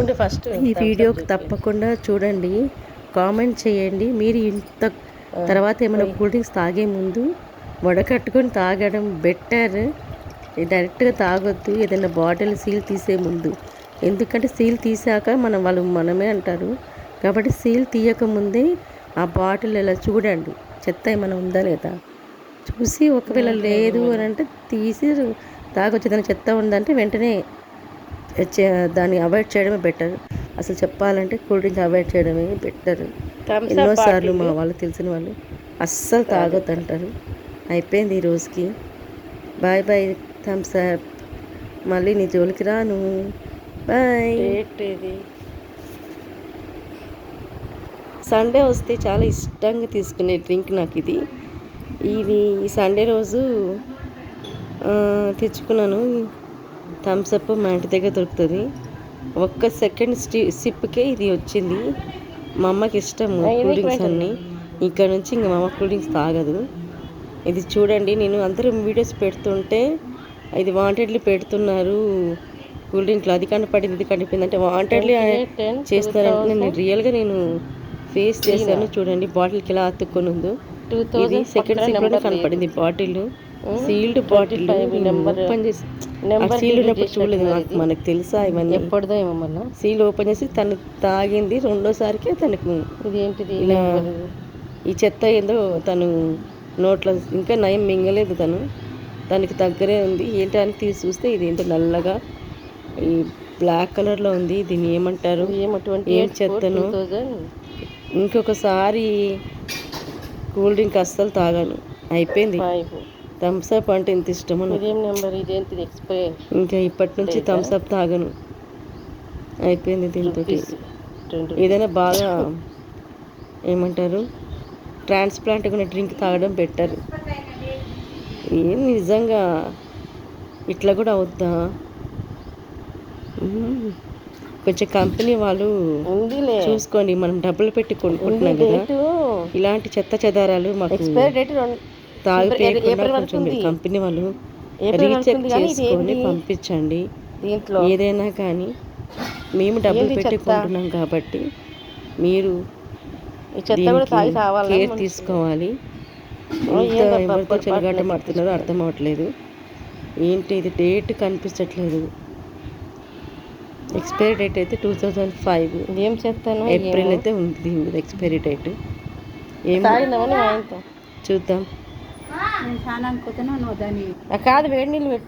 ఉండి ఫస్ట్ ఈ వీడియోకి తప్పకుండా చూడండి. కామెంట్ చేయండి. మీరు ఇంత తర్వాత ఏమైనా కూల్ డ్రింక్స్ తాగే ముందు వడకట్టుకొని తాగడం బెటర్ డైరెక్ట్గా తాగొద్దు. ఏదైనా బాటిల్ సీల్ తీసే ముందు. ఎందుకంటే సీల్ తీసాక మనం వాళ్ళు మనమే అంటారు. కాబట్టి సీల్ తీయక ముందే ఆ బాటిల్ ఇలా చూడండి. చెత్త ఏమైనా ఉందా లేదా? చూసి ఒకవేళ లేదు అని అంటే తీసి తాగొచ్చు. ఏదైనా చెత్త ఉందంటే వెంటనే దాన్ని అవాయిడ్ చేయడమే బెటర్ అసలు చెప్పాలంటే కూల్ డ్రింక్ అవాయిడ్ చేయడమే బెటర్ ఎన్నోసార్లు మా వాళ్ళు తెలిసిన వాళ్ళు అస్సలు తాగొద్దు అంటారు. అయిపోయింది ఈ రోజుకి. బాయ్ బాయ్ థమ్స్ అప్ మళ్ళీ నీ జోలికి రాను. బాయ్ సండే వస్తే చాలా ఇష్టంగా తీసుకునే డ్రింక్ నాకు ఇది. ఇది సండే రోజు తెచ్చుకున్నాను. థమ్స్ అప్ మా ఇంటి దగ్గర దొరుకుతుంది. ఒక్క సెకండ్ స్టి సిప్కే ఇది వచ్చింది. మా అమ్మకి ఇష్టం కూల్ డ్రింక్స్ అన్ని. ఇక్కడ నుంచి ఇంకా మా అమ్మ కూల్ డ్రింక్స్ తాగదు. ఇది చూడండి నేను అందరూ వీడియోస్ పెడుతుంటే ఇది వాంటెడ్లీ పెడుతున్నారు. కూల్ డ్రింక్లో అది కనపడింది ఇది కనిపింది అంటే వాంటెడ్లీ చేస్తారంటే నేను రియల్గా నేను ఫేస్ చేశాను. చూడండి బాటిల్కి ఎలా అతుక్కొని ఉందో. ఇది సెకండ్ సిప్లోనే కనపడింది బాటిల్. సీల్డ్ బాటిల్ ఓపెన్ చేసి ఆ సీల్ ఉన్నప్పుడు చూడలేదు నాకు మనకు తెలుసా ఇవన్నీ? ఎప్పటిదో ఏమో మళ్ళా. సీల్ ఓపెన్ చేసి తను తాగింది రెండోసారికి తనకు ఇది ఏంటిది ఈ చెత్త ఏందో తను నోట్లో ఇంకా నయం మింగలేదు తను. దానికి దగ్గరే ఉంది. ఏంటి అని తీసి చూస్తే ఇది ఏంటో నల్లగా ఈ బ్లాక్ కలర్లో ఉంది. దీన్ని ఏమంటారు? ఏమో ట్వంటీ ఏం చెత్తను? ఇంకొకసారి కూల్ డ్రింక్ అస్సలు తాగాను. అయిపోయింది. ఫైవ్ థమ్స్ అప్ అంటే ఎంత ఇష్టమో? నెంబర్ ఎక్స్పైర్ ఇంకా ఇప్పటి నుంచి థమ్స్ అప్ తాగను. అయిపోయింది దీంతో ఏదైనా బాగా ఏమంటారు? ట్రాన్స్ప్లాంట్ ఉన్న డ్రింక్ తాగడం బెటర్ ఏం నిజంగా? ఇట్లా కూడా అవుద్దా. కొంచెం కంపెనీ వాళ్ళు చూసుకోండి. మనం డబ్బులు పెట్టి కొనుక్కుంటున్నాం కదా. ఇలాంటి చెత్త చెదారాలు మాకు ఎక్స్పైర్ డేట్ కొంచెం. కంపెనీ వాళ్ళు రీచెక్ చేసుకొని? పంపించండి. దీంట్లో ఏదైనా కానీ మేము డబ్బులు ఏంది పెట్టి చెత్త? కొంటున్నాం కాబట్టి మీరు కేర్ తీసుకోవాలి. ఎవరితో చెలగాట మాడుతున్నారో అర్థం అవ్వట్లేదు. ఏంటి ఇది డేట్ కనిపించట్లేదు. ఎక్స్పైరీ డేట్ అయితే టూ థౌజండ్ ఫైవ్. ఏం చేస్తాను ఏప్రిల్ అయితే ఉంది దీని మీద ఎక్స్పైరీ డేట్. ఏం నేను మా ఆయనతో చూద్దాం ఆ, కాదు వేడి నీళ్ళు